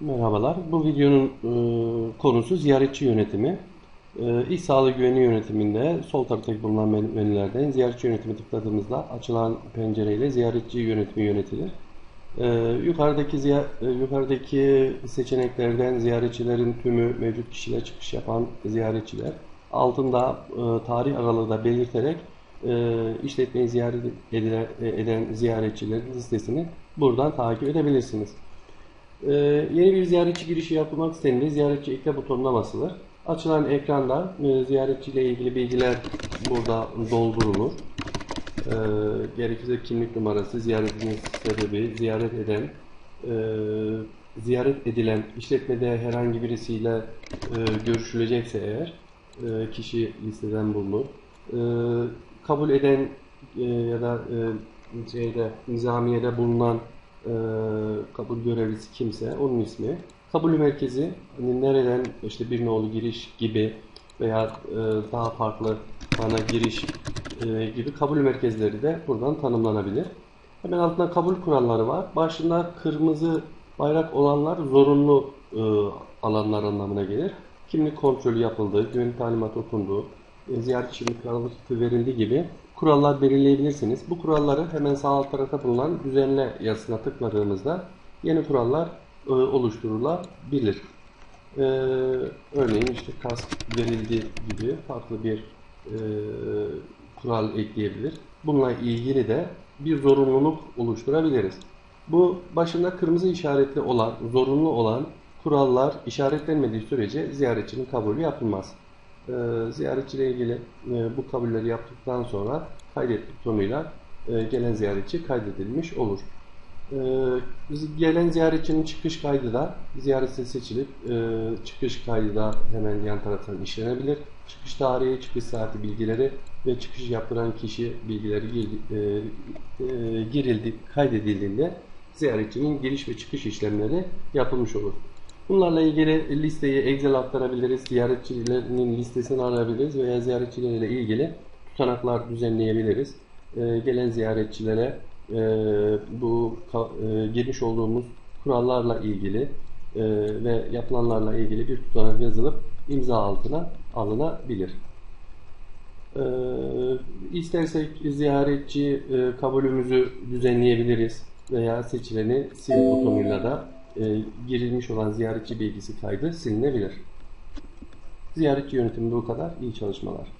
Merhabalar. Bu videonun e, konusu ziyaretçi yönetimi. E, İş Sağlığı Güvenliği Yönetiminde sol taraftaki bulunan men- menülerden ziyaretçi yönetimi tıkladığımızda açılan pencereyle ziyaretçi yönetimi yönetilir. E, yukarıdaki ziya- e, yukarıdaki seçeneklerden ziyaretçilerin tümü mevcut kişiler çıkış yapan ziyaretçiler altında e, tarih aralığı da belirterek e, işletmeyi ziyaret edilen, eden ziyaretçilerin listesini buradan takip edebilirsiniz. Ee, yeni bir ziyaretçi girişi yapılmak istendiğinde ziyaretçi ekle butonuna basılır. Açılan ekranda e, ziyaretçiyle ilgili bilgiler burada doldurulur. Ee, gerekirse kimlik numarası, ziyaretinin sebebi, ziyaret eden, e, ziyaret edilen işletmede herhangi birisiyle e, görüşülecekse eğer e, kişi listeden bulunur. E, kabul eden e, ya da e, şeyde nizamiyede bulunan e, kabul görevlisi kimse onun ismi. Kabul merkezi hani nereden işte bir nolu giriş gibi veya e, daha farklı bana giriş e, gibi kabul merkezleri de buradan tanımlanabilir. Hemen altında kabul kuralları var. Başında kırmızı bayrak olanlar zorunlu e, alanlar anlamına gelir. Kimlik kontrolü yapıldı, güvenlik talimatı okundu, e, ziyaretçi miktarı verildi gibi kurallar belirleyebilirsiniz. Bu kuralları hemen sağ alt tarafta bulunan düzenle yazısına tıkladığımızda yeni kurallar e, oluşturulabilir. E, örneğin işte kask verildi gibi farklı bir e, kural ekleyebilir. Bununla ilgili de bir zorunluluk oluşturabiliriz. Bu başında kırmızı işaretli olan, zorunlu olan kurallar işaretlenmediği sürece ziyaretçinin kabulü yapılmaz. E, ziyaretçiyle ilgili e, bu kabulleri yaptıktan sonra kaydet butonuyla e, gelen ziyaretçi kaydedilmiş olur. E, biz- gelen ziyaretçinin çıkış kaydı da ziyareti seçilip e, çıkış kaydı da hemen yan taraftan işlenebilir. Çıkış tarihi, çıkış saati bilgileri ve çıkış yaptıran kişi bilgileri gir- girildi, kaydedildiğinde ziyaretçinin giriş ve çıkış işlemleri yapılmış olur. Bunlarla ilgili listeyi Excel aktarabiliriz, ziyaretçilerin listesini arayabiliriz veya ziyaretçilerle ilgili tutanaklar düzenleyebiliriz. Ee, gelen ziyaretçilere e, bu e, girmiş olduğumuz kurallarla ilgili e, ve yapılanlarla ilgili bir tutanak yazılıp imza altına alınabilir. Ee, istersek ziyaretçi e, kabulümüzü düzenleyebiliriz veya seçileni sil butonuyla da e, girilmiş olan ziyaretçi bilgisi kaydı silinebilir. Ziyaretçi yönetiminde bu kadar. İyi çalışmalar.